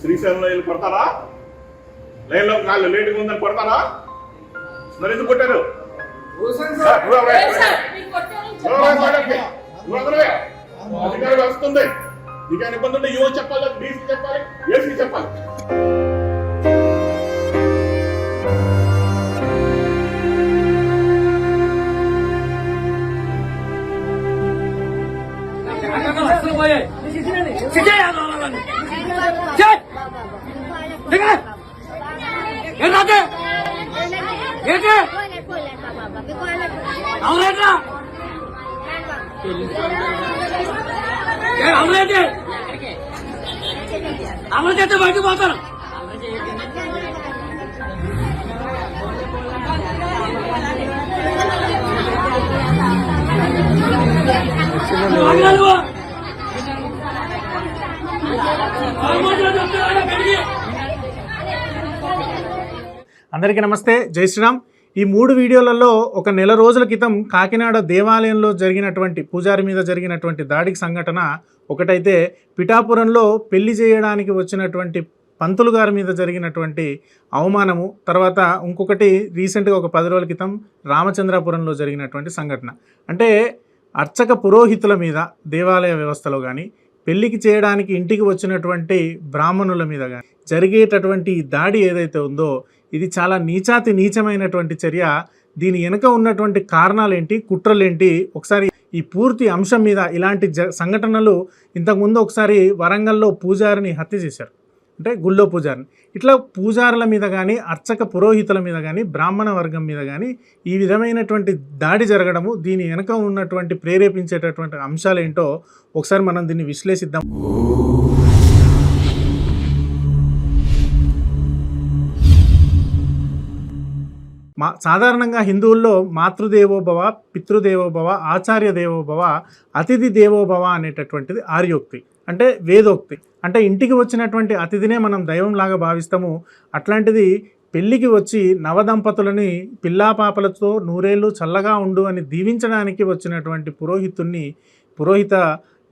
శ్రీశైలంలో వెళ్ళి కొడతారా లైన్లో కాళ్ళు లేటుగా ఉందని కొడతారా మరి ఎందుకు కొట్టారు సార్, నువ్వు అవే, నువ్వు అవే మాట్లాడకు. నువ్వు వదలవే. అధికారం వస్తుంది. నీకు ఆయన ఇబ్బంది ఉంటే యువ చెప్పాలి డీసీ చెప్పాలి ఏసీ చెప్పాలి. ఏంటంటే ఏంటి అవునేట్రా అవునేంటి అమలు చేస్తే బయటకు పోతాను ఆగరాలు. అందరికీ నమస్తే జై శ్రీరామ్. ఈ మూడు వీడియోలలో ఒక నెల రోజుల క్రితం కాకినాడ దేవాలయంలో జరిగినటువంటి పూజారి మీద జరిగినటువంటి దాడికి సంఘటన ఒకటైతే పిఠాపురంలో పెళ్ళి చేయడానికి వచ్చినటువంటి పంతులు గారి మీద జరిగినటువంటి అవమానము తర్వాత ఇంకొకటి రీసెంట్గా ఒక పది రోజుల క్రితం రామచంద్రాపురంలో జరిగినటువంటి సంఘటన. అంటే అర్చక పురోహితుల మీద దేవాలయ వ్యవస్థలో కానీ పెళ్ళికి చేయడానికి ఇంటికి వచ్చినటువంటి బ్రాహ్మణుల మీద కానీ జరిగేటటువంటి ఈ దాడి ఏదైతే ఉందో ఇది చాలా నీచాతి నీచమైనటువంటి చర్య. దీని వెనుక ఉన్నటువంటి కారణాలేంటి కుట్రలేంటి ఒకసారి ఈ పూర్తి అంశం మీద ఇలాంటి జ సంఘటనలు ఇంతకుముందు ఒకసారి వరంగల్లో పూజారిని హత్య చేశారు. అంటే గుళ్ళో పూజారిని. ఇట్లా పూజారుల మీద కానీ అర్చక పురోహితుల మీద కానీ బ్రాహ్మణ వర్గం మీద కానీ ఈ విధమైనటువంటి దాడి జరగడము దీని వెనక ఉన్నటువంటి ప్రేరేపించేటటువంటి అంశాలు ఏంటో ఒకసారి మనం దీన్ని విశ్లేషిద్దాం. మా సాధారణంగా హిందువుల్లో మాతృదేవోభవ పితృదేవోభవ ఆచార్య దేవోభవ అతిథి దేవోభవ అనేటటువంటిది ఆర్యోక్తి. అంటే వేదోక్తి. అంటే ఇంటికి వచ్చినటువంటి అతిథినే మనం దైవంలాగా భావిస్తాము. అట్లాంటిది పెళ్ళికి వచ్చి నవదంపతులని పిల్లాపాపలతో నూరేళ్ళు చల్లగా ఉండు అని దీవించడానికి వచ్చినటువంటి పురోహితుణ్ణి పురోహిత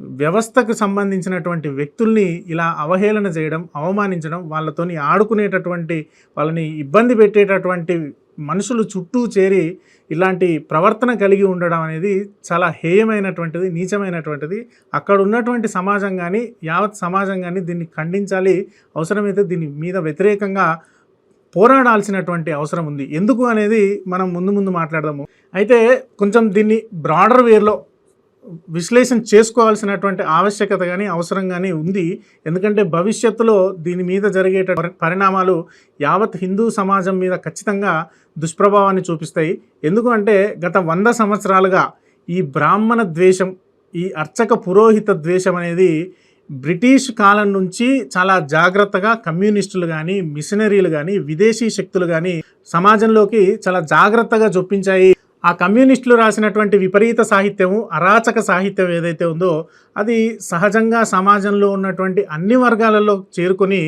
వ్యవస్థకు సంబంధించినటువంటి వ్యక్తుల్ని ఇలా అవహేళన చేయడం అవమానించడం వాళ్ళతోని ఆడుకునేటటువంటి వాళ్ళని ఇబ్బంది పెట్టేటటువంటి మనుషులు చుట్టూ చేరి ఇలాంటి ప్రవర్తన కలిగి ఉండడం అనేది చాలా హేయమైనటువంటిది నీచమైనటువంటిది. అక్కడ ఉన్నటువంటి సమాజం కానీ యావత్ సమాజం కానీ దీన్ని ఖండించాలి. అవసరమైతే దీని మీద వ్యతిరేకంగా పోరాడాల్సినటువంటి అవసరం ఉంది. ఎందుకు అనేది మనం ముందు ముందు మాట్లాడదాము. అయితే కొంచెం దీన్ని బ్రాడర్ వేర్లో విశ్లేషణ చేసుకోవాల్సినటువంటి ఆవశ్యకత కానీ అవసరం కానీ ఉంది. ఎందుకంటే భవిష్యత్తులో దీని మీద జరిగే పరి- పరిణామాలు యావత్ హిందూ సమాజం మీద ఖచ్చితంగా దుష్ప్రభావాన్ని చూపిస్తాయి. ఎందుకు అంటే గత వంద సంవత్సరాలుగా ఈ బ్రాహ్మణ ద్వేషం ఈ అర్చక పురోహిత ద్వేషం అనేది బ్రిటిష్ కాలం నుంచి చాలా జాగ్రత్తగా కమ్యూనిస్టులు కానీ మిషనరీలు కానీ విదేశీ శక్తులు కానీ సమాజంలోకి చాలా జాగ్రత్తగా చొప్పించాయి. ఆ కమ్యూనిస్టులు రాసినటువంటి విపరీత సాహిత్యం అరాచక సాహిత్యం ఏదైతే ఉందో అది సహజంగా సమాజంలో ఉన్నటువంటి అన్ని వర్గాలలో చేరుకొని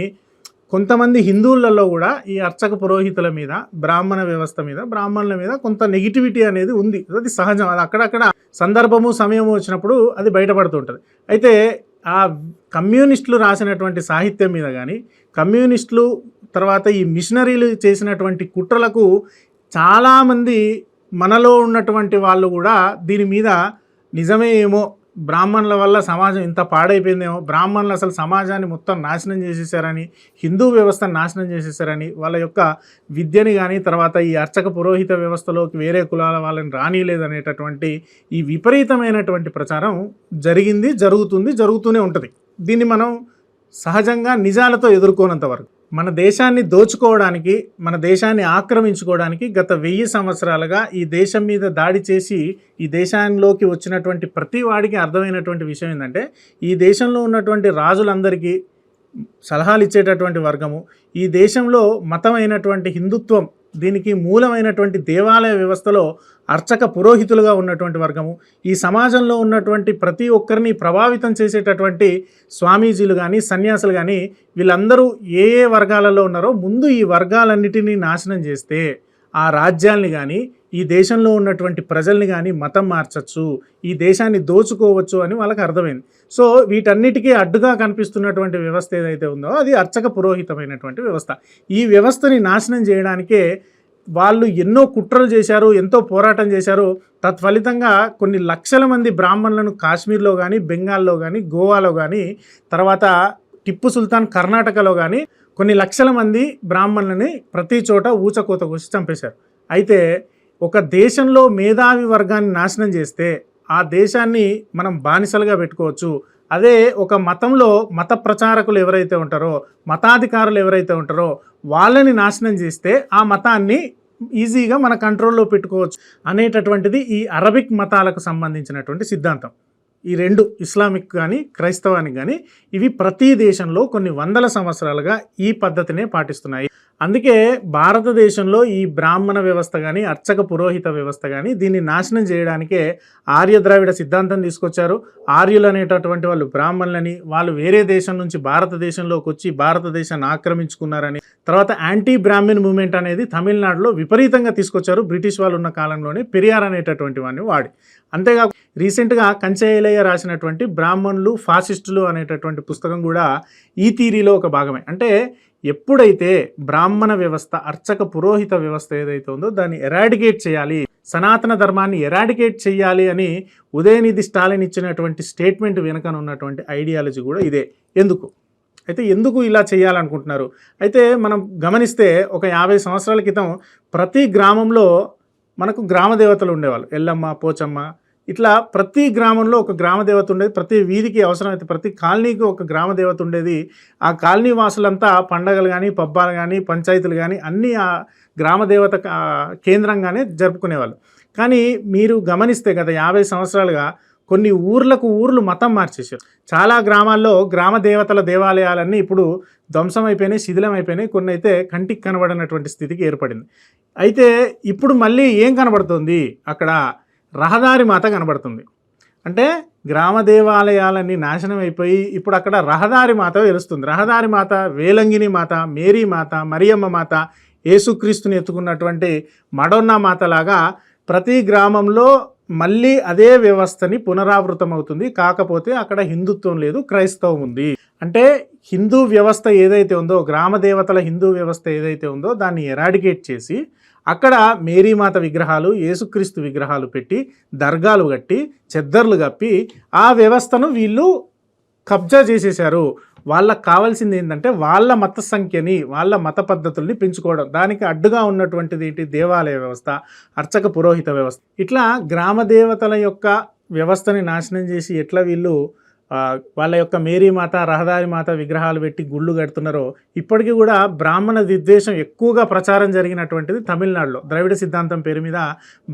కొంతమంది హిందువులలో కూడా ఈ అర్చక పురోహితుల మీద బ్రాహ్మణ వ్యవస్థ మీద బ్రాహ్మణుల మీద కొంత నెగిటివిటీ అనేది ఉంది. అది సహజం. అది అక్కడక్కడ సందర్భము సమయము వచ్చినప్పుడు అది బయటపడుతుంటుంది. అయితే ఆ కమ్యూనిస్టులు రాసినటువంటి సాహిత్యం మీద కానీ కమ్యూనిస్టులు తర్వాత ఈ మిషనరీలు చేసినటువంటి కుట్రలకు చాలామంది మనలో ఉన్నటువంటి వాళ్ళు కూడా దీని మీద నిజమే ఏమో బ్రాహ్మణుల వల్ల సమాజం ఇంత పాడైపోయిందేమో బ్రాహ్మణులు అసలు సమాజాన్ని మొత్తం నాశనం చేసేసారని హిందూ వ్యవస్థను నాశనం చేసేసారని వాళ్ళ యొక్క విద్యని కానీ తర్వాత ఈ అర్చక పురోహిత వ్యవస్థలోకి వేరే కులాల వాళ్ళని రానియలేదనేటటువంటి ఈ విపరీతమైనటువంటి ప్రచారం జరిగింది జరుగుతుంది జరుగుతూనే ఉంటుంది. దీన్ని మనం సహజంగా నిజాలతో ఎదుర్కోనంత వరకు. మన దేశాన్ని దోచుకోవడానికి మన దేశాన్ని ఆక్రమించుకోవడానికి గత వెయ్యి సంవత్సరాలుగా ఈ దేశం మీద దాడి చేసి ఈ దేశంలోకి వచ్చినటువంటి ప్రతి వాడికి అర్థమైనటువంటి విషయం ఏంటంటే ఈ దేశంలో ఉన్నటువంటి రాజులందరికీ సలహాలు ఇచ్చేటటువంటి వర్గము ఈ దేశంలో మతమైనటువంటి హిందుత్వం దీనికి మూలమైనటువంటి దేవాలయ వ్యవస్థలో అర్చక పురోహితులుగా ఉన్నటువంటి వర్గము. ఈ సమాజంలో ఉన్నటువంటి ప్రతి ఒక్కరిని ప్రభావితం చేసేటటువంటి స్వామీజీలు కానీ సన్యాసులు కానీ వీళ్ళందరూ ఏ ఏ వర్గాలలో ఉన్నారో ముందు ఈ వర్గాలన్నిటినీ నాశనం చేస్తే ఆ రాజ్యాల్ని కానీ ఈ దేశంలో ఉన్నటువంటి ప్రజల్ని కానీ మతం మార్చచ్చు ఈ దేశాన్ని దోచుకోవచ్చు అని వాళ్ళకి అర్థమైంది. సో వీటన్నిటికీ అడ్డుగా కనిపిస్తున్నటువంటి వ్యవస్థ ఏదైతే ఉందో అది అర్చక పురోహితమైనటువంటి వ్యవస్థ. ఈ వ్యవస్థని నాశనం చేయడానికే వాళ్ళు ఎన్నో కుట్రలు చేశారు ఎంతో పోరాటం చేశారు. తత్ఫలితంగా కొన్ని లక్షల మంది బ్రాహ్మణులను కాశ్మీర్లో కానీ బెంగాల్లో కానీ గోవాలో కానీ తర్వాత టిప్పు సుల్తాన్ కర్ణాటకలో కానీ కొన్ని లక్షల మంది బ్రాహ్మణులని ప్రతి చోట ఊచకోత కోసి చంపేశారు. అయితే ఒక దేశంలో మేధావి వర్గాన్ని నాశనం చేస్తే ఆ దేశాన్ని మనం బానిసలుగా పెట్టుకోవచ్చు. అదే ఒక మతంలో మత ప్రచారకులు ఎవరైతే ఉంటారో మతాధికారులు ఎవరైతే ఉంటారో వాళ్ళని నాశనం చేస్తే ఆ మతాన్ని ఈజీగా మన కంట్రోల్లో పెట్టుకోవచ్చు అనేటటువంటిది ఈ అరబిక్ మతాలకు సంబంధించినటువంటి సిద్ధాంతం. ఈ రెండు ఇస్లామిక్ కానీ క్రైస్తవానికి కానీ ఇవి ప్రతి దేశంలో కొన్ని వందల సంవత్సరాలుగా ఈ పద్ధతినే పాటిస్తున్నాయి. అందుకే భారతదేశంలో ఈ బ్రాహ్మణ వ్యవస్థ కానీ అర్చక పురోహిత వ్యవస్థ కానీ దీన్ని నాశనం చేయడానికే ఆర్య ద్రావిడ సిద్ధాంతం తీసుకొచ్చారు. ఆర్యులు అనేటటువంటి వాళ్ళు బ్రాహ్మణులని వాళ్ళు వేరే దేశం నుంచి భారతదేశంలోకి వచ్చి భారతదేశాన్ని ఆక్రమించుకున్నారని తర్వాత యాంటీ బ్రాహ్మిన్ మూమెంట్ అనేది తమిళనాడులో విపరీతంగా తీసుకొచ్చారు. బ్రిటిష్ వాళ్ళు ఉన్న కాలంలోనే పెరియార్ అనేటటువంటి వాడిని వాడి. అంతేకాక రీసెంట్గా కంచయ్యలయ్య రాసినటువంటి బ్రాహ్మణులు ఫాసిస్టులు అనేటటువంటి పుస్తకం కూడా ఈ థీరీలో ఒక భాగమే. అంటే ఎప్పుడైతే బ్రాహ్మణ వ్యవస్థ అర్చక పురోహిత వ్యవస్థ ఏదైతే ఉందో దాన్ని ఎరాడికేట్ చేయాలి సనాతన ధర్మాన్ని ఎరాడికేట్ చేయాలి అని ఉదయనిధి స్టాలిన్ ఇచ్చినటువంటి స్టేట్మెంట్ వెనుకనున్నటువంటి ఐడియాలజీ కూడా ఇదే. ఎందుకు? అయితే ఎందుకు ఇలా చేయాలనుకుంటున్నారు? అయితే మనం గమనిస్తే ఒక యాభై సంవత్సరాల క్రితం ప్రతి గ్రామంలో మనకు గ్రామ దేవతలు ఉండేవాళ్ళు. ఎల్లమ్మ పోచమ్మ ఇట్లా ప్రతి గ్రామంలో ఒక గ్రామ దేవత ఉండేది. ప్రతి వీధికి అవసరమైతే ప్రతి కాలనీకి ఒక గ్రామ దేవత ఉండేది. ఆ కాలనీ వాసులంతా పండగలు కానీ పబ్బాలు కానీ పంచాయతీలు కానీ అన్నీ ఆ గ్రామ దేవత కేంద్రంగానే జరుపుకునేవాళ్ళు. కానీ మీరు గమనిస్తే గత యాభై సంవత్సరాలుగా కొన్ని ఊర్లకు ఊర్లు మతం మార్చేశారు. చాలా గ్రామాల్లో గ్రామ దేవతల దేవాలయాలన్నీ ఇప్పుడు ధ్వంసం అయిపోయినాయి శిథిలం అయిపోయినాయి కొన్ని అయితే కంటికి కనబడినటువంటి స్థితికి ఏర్పడింది. అయితే ఇప్పుడు మళ్ళీ ఏం కనబడుతుంది? అక్కడ రహదారి మాత కనబడుతుంది. అంటే గ్రామ దేవాలయాలన్నీ నాశనం అయిపోయి ఇప్పుడు అక్కడ రహదారి మాత వెలుస్తుంది రహదారి మాత వేలంగిని మాత మేరీ మాత మరియమ్మ మాత యేసుక్రీస్తుని ఎత్తుకున్నటువంటి మడోన్నా మాత లాగా ప్రతి గ్రామంలో మళ్ళీ అదే వ్యవస్థని పునరావృతం అవుతుంది కాకపోతే అక్కడ హిందుత్వం లేదు క్రైస్తవం ఉంది. అంటే హిందూ వ్యవస్థ ఏదైతే ఉందో గ్రామ దేవతల హిందూ వ్యవస్థ ఏదైతే ఉందో దాన్ని ఎరాడికేట్ చేసి అక్కడ మేరీమాత విగ్రహాలు యేసుక్రీస్తు విగ్రహాలు పెట్టి దర్గాలు కట్టి చెద్దర్లు కప్పి ఆ వ్యవస్థను వీళ్ళు కబ్జా చేసేశారు. వాళ్ళకి కావాల్సింది ఏంటంటే వాళ్ళ మత సంఖ్యని వాళ్ళ మత పద్ధతుల్ని పెంచుకోవడం. దానికి అడ్డుగా ఉన్నటువంటిది ఏంటి? దేవాలయ వ్యవస్థ అర్చక పురోహిత వ్యవస్థ. ఇట్లా గ్రామ దేవతల యొక్క వ్యవస్థని నాశనం చేసి ఎట్లా వీళ్ళు వాళ్ళ యొక్క మేరీ మాత రహదారి మాత విగ్రహాలు పెట్టి గుళ్ళు కడుతున్నారో ఇప్పటికీ కూడా బ్రాహ్మణ విద్వేషం ఎక్కువగా ప్రచారం జరిగినటువంటిది తమిళనాడులో. ద్రవిడ సిద్ధాంతం పేరు మీద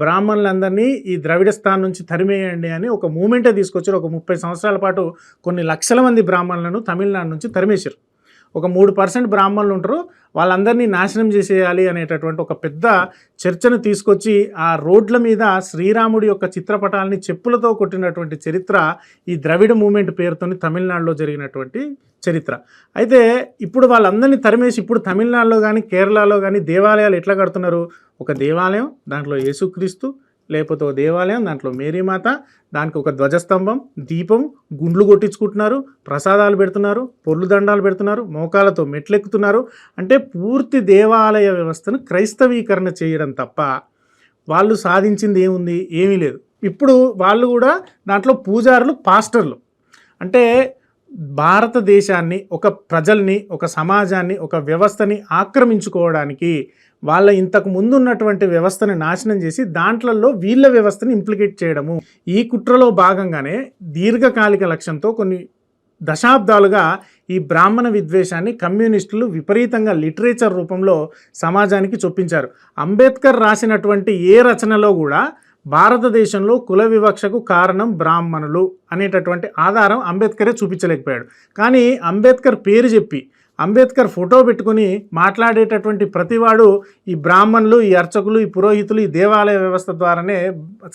బ్రాహ్మణులందరినీ ఈ ద్రవిడ స్థానం నుంచి తరిమేయండి అని ఒక మూమెంటే తీసుకొచ్చారు. ఒక ముప్పై సంవత్సరాల పాటు కొన్ని లక్షల మంది బ్రాహ్మణులను తమిళనాడు నుంచి తరిమేశారు. ఒక మూడు పర్సెంట్ బ్రాహ్మణులు ఉంటారు. వాళ్ళందరినీ నాశనం చేసేయాలి అనేటటువంటి ఒక పెద్ద చర్చను తీసుకొచ్చి ఆ రోడ్ల మీద శ్రీరాముడి యొక్క చిత్రపటాలని చెప్పులతో కొట్టినటువంటి చరిత్ర ఈ ద్రవిడ మూమెంట్ పేరుతోని తమిళనాడులో జరిగినటువంటి చరిత్ర. అయితే ఇప్పుడు వాళ్ళందరినీ తరిమేసి ఇప్పుడు తమిళనాడులో కానీ కేరళలో కానీ దేవాలయాలు ఎట్లా కడుతున్నారు? ఒక దేవాలయం దాంట్లో యేసుక్రీస్తు లేకపోతే ఒక దేవాలయం దాంట్లో మేరీమాత దానికి ఒక ధ్వజస్తంభం దీపం గుండ్లు కొట్టించుకుంటున్నారు ప్రసాదాలు పెడుతున్నారు పొర్లు దండాలు పెడుతున్నారు మోకాలతో మెట్లెక్కుతున్నారు. అంటే పూర్తి దేవాలయ వ్యవస్థను క్రైస్తవీకరణ చేయడం తప్ప వాళ్ళు సాధించింది ఏముంది? ఏమీ లేదు. ఇప్పుడు వాళ్ళు కూడా దాంట్లో పూజారులు పాస్టర్లు. అంటే భారతదేశాన్ని ఒక ప్రజల్ని ఒక సమాజాన్ని ఒక వ్యవస్థని ఆక్రమించుకోవడానికి వాళ్ళ ఇంతకు ముందు ఉన్నటువంటి వ్యవస్థని నాశనం చేసి దాంట్లలో వీళ్ళ వ్యవస్థని ఇంప్లికేట్ చేయడము. ఈ కుట్రలో భాగంగానే దీర్ఘకాలిక లక్ష్యంతో కొన్ని దశాబ్దాలుగా ఈ బ్రాహ్మణ విద్వేషాన్ని కమ్యూనిస్టులు విపరీతంగా లిటరేచర్ రూపంలో సమాజానికి చొప్పించారు. అంబేద్కర్ రాసినటువంటి ఏ రచనలో కూడా భారతదేశంలో కుల వివక్షకు కారణం బ్రాహ్మణులు అనేటటువంటి ఆధారం అంబేద్కరే చూపించలేకపోయాడు. కానీ అంబేద్కర్ పేరు చెప్పి అంబేద్కర్ ఫోటో పెట్టుకుని మాట్లాడేటటువంటి ప్రతివాడు ఈ బ్రాహ్మణులు ఈ అర్చకులు ఈ పురోహితులు ఈ దేవాలయ వ్యవస్థ ద్వారానే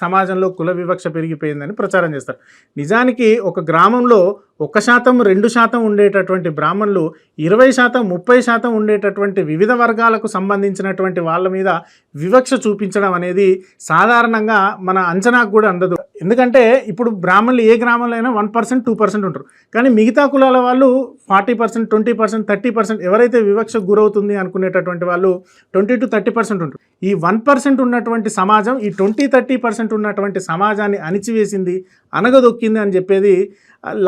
సమాజంలో కుల వివక్ష పెరిగిపోయిందని ప్రచారం చేస్తారు. నిజానికి ఒక గ్రామంలో ఒక శాతం రెండు శాతం ఉండేటటువంటి బ్రాహ్మణులు ఇరవై శాతం ముప్పై శాతం ఉండేటటువంటి వివిధ వర్గాలకు సంబంధించినటువంటి వాళ్ళ మీద వివక్ష చూపించడం అనేది సాధారణంగా మన అంచనాకు కూడా అందదు. ఎందుకంటే ఇప్పుడు బ్రాహ్మణులు ఏ గ్రామంలో అయినా వన్ పర్సెంట్ టూ పర్సెంట్ ఉంటారు. కానీ మిగతా కులాల వాళ్ళు forty percent twenty percent thirty percent ఎవరైతే వివక్షకు గురవుతుంది అనుకునేటటువంటి వాళ్ళు ట్వంటీ టు థర్టీ పర్సెంట్ ఉంటారు. ఈ వన్ పర్సెంట్ ఉన్నటువంటి సమాజం ఈ ట్వంటీ థర్టీ పర్సెంట్ ఉన్నటువంటి సమాజాన్ని అణిచివేసింది అనగదొక్కింది అని చెప్పేది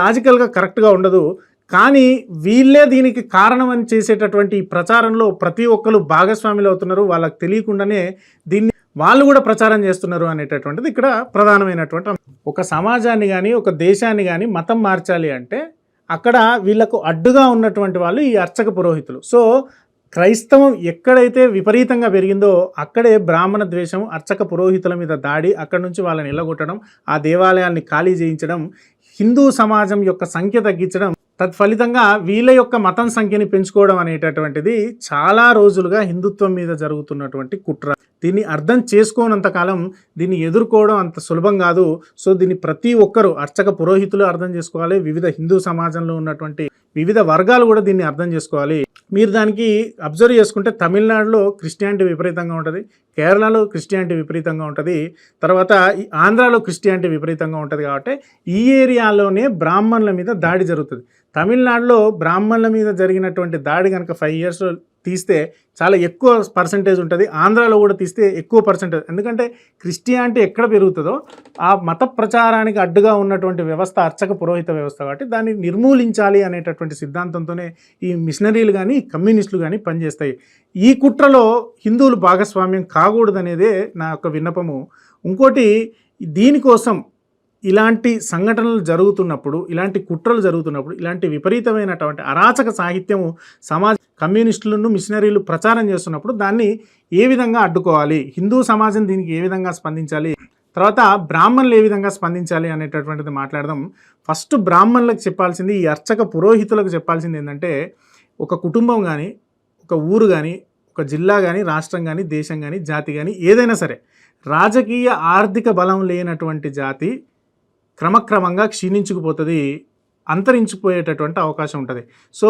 లాజికల్గా కరెక్ట్గా ఉండదు. కానీ వీళ్ళే దీనికి కారణం అని చేసేటటువంటి ఈ ప్రచారంలో ప్రతి ఒక్కరు భాగస్వాములు అవుతున్నారు. వాళ్ళకి తెలియకుండానే దీన్ని వాళ్ళు కూడా ప్రచారం చేస్తున్నారు అనేటటువంటిది ఇక్కడ ప్రధానమైనటువంటి ఒక సమాజాన్ని కానీ ఒక దేశాన్ని కానీ మతం మార్చాలి అంటే అక్కడ వీళ్ళకు అడ్డుగా ఉన్నటువంటి వాళ్ళు ఈ అర్చక పురోహితులు. సో క్రైస్తవం ఎక్కడైతే విపరీతంగా పెరిగిందో అక్కడే బ్రాహ్మణ ద్వేషం అర్చక పురోహితుల మీద దాడి అక్కడి నుంచి వాళ్ళని నిలగొట్టడం ఆ దేవాలయాన్ని ఖాళీ చేయించడం హిందూ సమాజం యొక్క సంఖ్య తగ్గించడం తత్ఫలితంగా వీళ్ళ యొక్క మతం సంఖ్యని పెంచుకోవడం అనేటటువంటిది చాలా రోజులుగా హిందుత్వం మీద జరుగుతున్నటువంటి కుట్ర. దీన్ని అర్థం చేసుకోనంత కాలం దీన్ని ఎదుర్కోవడం అంత సులభం కాదు. సో దీన్ని ప్రతి ఒక్కరూ అర్చక పురోహితులు అర్థం చేసుకోవాలి. వివిధ హిందూ సమాజంలో ఉన్నటువంటి వివిధ వర్గాలు కూడా దీన్ని అర్థం చేసుకోవాలి. మీరు దానికి అబ్జర్వ్ చేసుకుంటే తమిళనాడులో క్రిస్టియానిటీ విపరీతంగా ఉంటుంది. కేరళలో క్రిస్టియానిటీ విపరీతంగా ఉంటుంది. తర్వాత ఈ ఆంధ్రాలో క్రిస్టియానిటీ విపరీతంగా ఉంటుంది కాబట్టి ఈ ఏరియాలోనే బ్రాహ్మణుల మీద దాడి జరుగుతుంది. తమిళనాడులో బ్రాహ్మణుల మీద జరిగినటువంటి దాడి కనుక ఫైవ్ ఇయర్స్ తీస్తే చాలా ఎక్కువ పర్సంటేజ్ ఉంటుంది. ఆంధ్రాలో కూడా తీస్తే ఎక్కువ పర్సంటేజ్ ఎందుకంటే క్రిస్టియానిటీ ఎక్కడ పెరుగుతుందో ఆ మత ప్రచారానికి అడ్డుగా ఉన్నటువంటి వ్యవస్థ అర్చక పురోహిత వ్యవస్థ కాబట్టి దాన్ని నిర్మూలించాలి అనేటటువంటి సిద్ధాంతంతోనే ఈ మిషనరీలు కానీ కమ్యూనిస్టులు కానీ పనిచేస్తాయి. ఈ కుట్రలో హిందువులు భాగస్వామ్యం కాకూడదనేదే నా యొక్క విన్నపము. ఇంకోటి దీనికోసం ఇలాంటి సంఘటనలు జరుగుతున్నప్పుడు ఇలాంటి కుట్రలు జరుగుతున్నప్పుడు ఇలాంటి విపరీతమైనటువంటి అరాచక సాహిత్యము సమాజ కమ్యూనిస్టులను మిషనరీలు ప్రచారం చేస్తున్నప్పుడు దాన్ని ఏ విధంగా అడ్డుకోవాలి? హిందూ సమాజం దీనికి ఏ విధంగా స్పందించాలి? తర్వాత బ్రాహ్మణులు ఏ విధంగా స్పందించాలి అనేటటువంటిది మాట్లాడదాం. ఫస్ట్ బ్రాహ్మణులకు చెప్పాల్సింది ఈ అర్చక పురోహితులకు చెప్పాల్సింది ఏంటంటే ఒక కుటుంబం కానీ ఒక ఊరు కానీ ఒక జిల్లా కానీ రాష్ట్రం కానీ దేశం కానీ జాతి కానీ ఏదైనా సరే రాజకీయ ఆర్థిక బలం లేనటువంటి జాతి క్రమక్రమంగా క్షీణించుకుపోతుంది అంతరించిపోయేటటువంటి అవకాశం ఉంటుంది. సో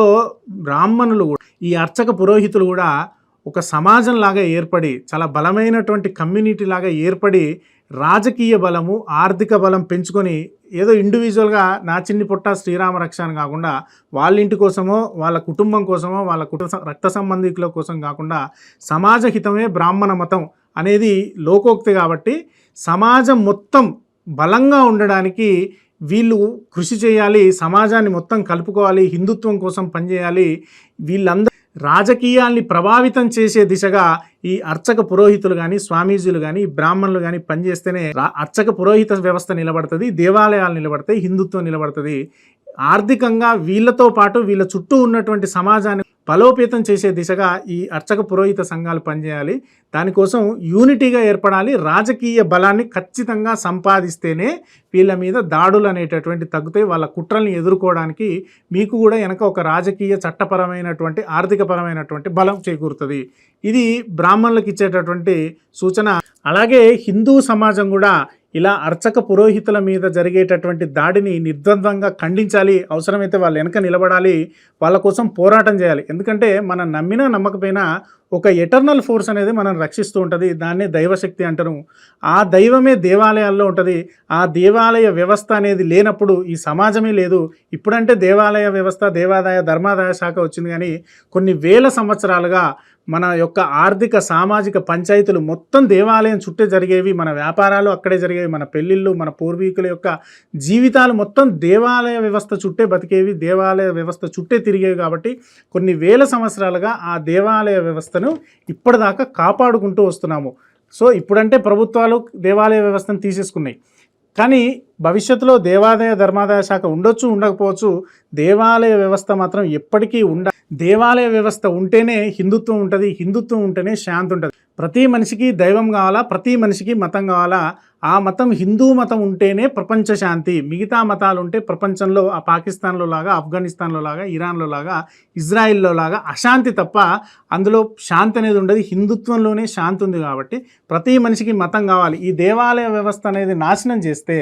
బ్రాహ్మణులు ఈ అర్చక పురోహితులు కూడా ఒక సమాజంలాగా ఏర్పడి చాలా బలమైనటువంటి కమ్యూనిటీ లాగా ఏర్పడి రాజకీయ బలము ఆర్థిక బలం పెంచుకొని ఏదో ఇండివిజువల్గా నా చిన్ని పుట్ట శ్రీరామ రక్ష అని కాకుండా వాళ్ళ ఇంటి కోసమో వాళ్ళ కుటుంబం కోసమో వాళ్ళ కుటుంబ రక్త సంబంధికుల కోసం కాకుండా సమాజ హితమే బ్రాహ్మణ మతం అనేది లోకోక్తి కాబట్టి సమాజం మొత్తం బలంగా ఉండడానికి వీళ్ళు కృషి చేయాలి సమాజాన్ని మొత్తం కలుపుకోవాలి హిందుత్వం కోసం పనిచేయాలి. వీళ్ళందరూ రాజకీయాల్ని ప్రభావితం చేసే దిశగా ఈ అర్చక పురోహితులు కానీ స్వామీజీలు కానీ బ్రాహ్మణులు కానీ పనిచేస్తేనే అర్చక పురోహిత వ్యవస్థ నిలబడుతుంది దేవాలయాలు నిలబడతాయి హిందుత్వం నిలబడుతుంది. ఆర్థికంగా వీళ్ళతో పాటు వీళ్ళ చుట్టూ ఉన్నటువంటి సమాజాన్ని బలోపేతం చేసే దిశగా ఈ అర్చక పురోహిత సంఘాలు పనిచేయాలి. దానికోసం యూనిటీగా ఏర్పడాలి. రాజకీయ బలాన్ని ఖచ్చితంగా సంపాదిస్తేనే వీళ్ళ మీద దాడులు అనేటటువంటి తగ్గుతాయి. వాళ్ళ కుట్రల్ని ఎదుర్కోవడానికి మీకు కూడా వెనక ఒక రాజకీయ చట్టపరమైనటువంటి ఆర్థికపరమైనటువంటి బలం చేకూరుతుంది. ఇది బ్రాహ్మణులకు ఇచ్చేటటువంటి సూచన. అలాగే హిందూ సమాజం కూడా ఇలా అర్చక పురోహితుల మీద జరిగేటటువంటి దాడిని నిర్ద్వందంగా ఖండించాలి అవసరమైతే వాళ్ళు వెనక నిలబడాలి వాళ్ళ కోసం పోరాటం చేయాలి. ఎందుకంటే మనం నమ్మినా నమ్మకపోయినా ఒక ఎటర్నల్ ఫోర్స్ అనేది మనం రక్షిస్తూ ఉంటుంది. దాన్నే దైవశక్తి అంటారు. ఆ దైవమే దేవాలయాల్లో ఉంటుంది. ఆ దేవాలయ వ్యవస్థ అనేది లేనప్పుడు ఈ సమాజమే లేదు. ఇప్పుడంటే దేవాలయ వ్యవస్థ దేవాదాయ ధర్మాదాయ శాఖ వచ్చింది కానీ కొన్ని వేల సంవత్సరాలుగా మన యొక్క ఆర్థిక సామాజిక పంచాయతీలు మొత్తం దేవాలయం చుట్టే జరిగేవి మన వ్యాపారాలు అక్కడే జరిగేవి. మన పెళ్ళిళ్ళు మన పూర్వీకుల యొక్క జీవితాలు మొత్తం దేవాలయ వ్యవస్థ చుట్టే బతికేవి. దేవాలయ వ్యవస్థ చుట్టే తిరిగేవి కాబట్టి కొన్ని వేల సంవత్సరాలుగా ఆ దేవాలయ వ్యవస్థ వ్యవస్థను ఇప్పటిదాకా కాపాడుకుంటూ వస్తున్నాము. సో ఇప్పుడంటే ప్రభుత్వాలు దేవాలయ వ్యవస్థను తీసేసుకున్నాయి. కానీ భవిష్యత్తులో దేవాదాయ ధర్మాదాయ శాఖ ఉండొచ్చు ఉండకపోవచ్చు దేవాలయ వ్యవస్థ మాత్రం ఎప్పటికీ ఉండ దేవాలయ వ్యవస్థ ఉంటేనే హిందుత్వం ఉంటుంది హిందుత్వం ఉంటేనే శాంతి ఉంటుంది. ప్రతి మనిషికి దైవం కావాలా ప్రతి మనిషికి మతం కావాలా ఆ మతం హిందూ మతం ఉంటేనే ప్రపంచ శాంతి మిగతా మతాలు ఉంటే ప్రపంచంలో ఆ పాకిస్తాన్లో లాగా ఆఫ్ఘనిస్తాన్లో లాగా ఇరాన్లో లాగా ఇజ్రాయిల్లో లాగా అశాంతి తప్ప అందులో శాంతి అనేది ఉండదు. హిందుత్వంలోనే శాంతి ఉంది కాబట్టి ప్రతి మనిషికి మతం కావాలి. ఈ దేవాలయ వ్యవస్థ అనేది నాశనం చేస్తే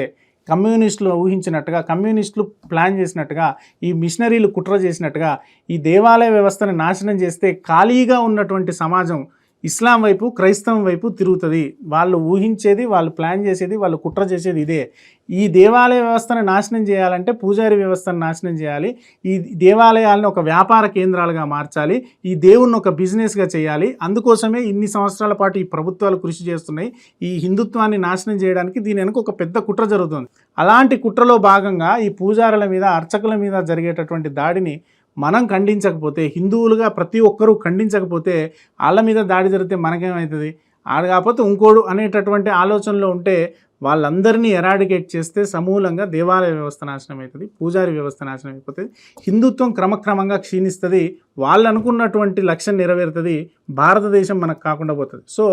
కమ్యూనిస్టులు ఊహించినట్టుగా కమ్యూనిస్టులు ప్లాన్ చేసినట్టుగా ఈ మిషనరీలు కుట్ర చేసినట్టుగా ఈ దేవాలయ వ్యవస్థను నాశనం చేస్తే ఖాళీగా ఉన్నటువంటి సమాజం ఇస్లాం వైపు క్రైస్తవం వైపు తిరుగుతుంది. వాళ్ళు ఊహించేది వాళ్ళు ప్లాన్ చేసేది వాళ్ళు కుట్ర చేసేది ఇదే. ఈ దేవాలయ వ్యవస్థను నాశనం చేయాలంటే పూజారి వ్యవస్థను నాశనం చేయాలి. ఈ దేవాలయాలను ఒక వ్యాపార కేంద్రాలుగా మార్చాలి. ఈ దేవుణ్ణి ఒక బిజినెస్గా చేయాలి. అందుకోసమే ఇన్ని సంవత్సరాల పాటు ఈ ప్రభుత్వాలు కృషి చేస్తున్నాయి. ఈ హిందుత్వాన్ని నాశనం చేయడానికి దీని వెనుక ఒక పెద్ద కుట్ర జరుగుతుంది. అలాంటి కుట్రలో భాగంగా ఈ పూజారుల మీద అర్చకుల మీద జరిగేటటువంటి దాడిని మనం ఖండించకపోతే హిందువులుగా ప్రతి ఒక్కరూ ఖండించకపోతే వాళ్ళ మీద దాడి జరిగితే మనకేమవుతుంది ఆడ కాకపోతే ఇంకోడు అనేటటువంటి ఆలోచనలో ఉంటే వాళ్ళందరినీ ఎరాడికేట్ చేస్తే సమూలంగా దేవాలయ వ్యవస్థ నాశనం అవుతుంది పూజారి వ్యవస్థ నాశనం అయిపోతుంది. హిందుత్వం క్రమక్రమంగా క్షీణిస్తుంది వాళ్ళు అనుకున్నటువంటి లక్ష్యం నెరవేరుతుంది భారతదేశం మనకు కాకుండా పోతుంది. సో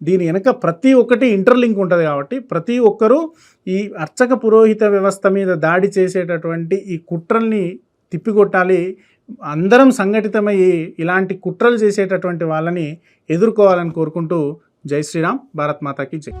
దీని వెనక ప్రతి ఒక్కటి ఇంటర్లింక్ ఉంటుంది కాబట్టి ప్రతి ఒక్కరూ ఈ అర్చక పురోహిత వ్యవస్థ మీద దాడి చేసేటటువంటి ఈ కుట్రల్ని తిప్పికొట్టాలి. అందరం సంఘటితమయ్యి ఇలాంటి కుట్రలు చేసేటటువంటి వాళ్ళని ఎదుర్కోవాలని కోరుకుంటూ జై శ్రీరామ్ భారత్ మాతాకి జై.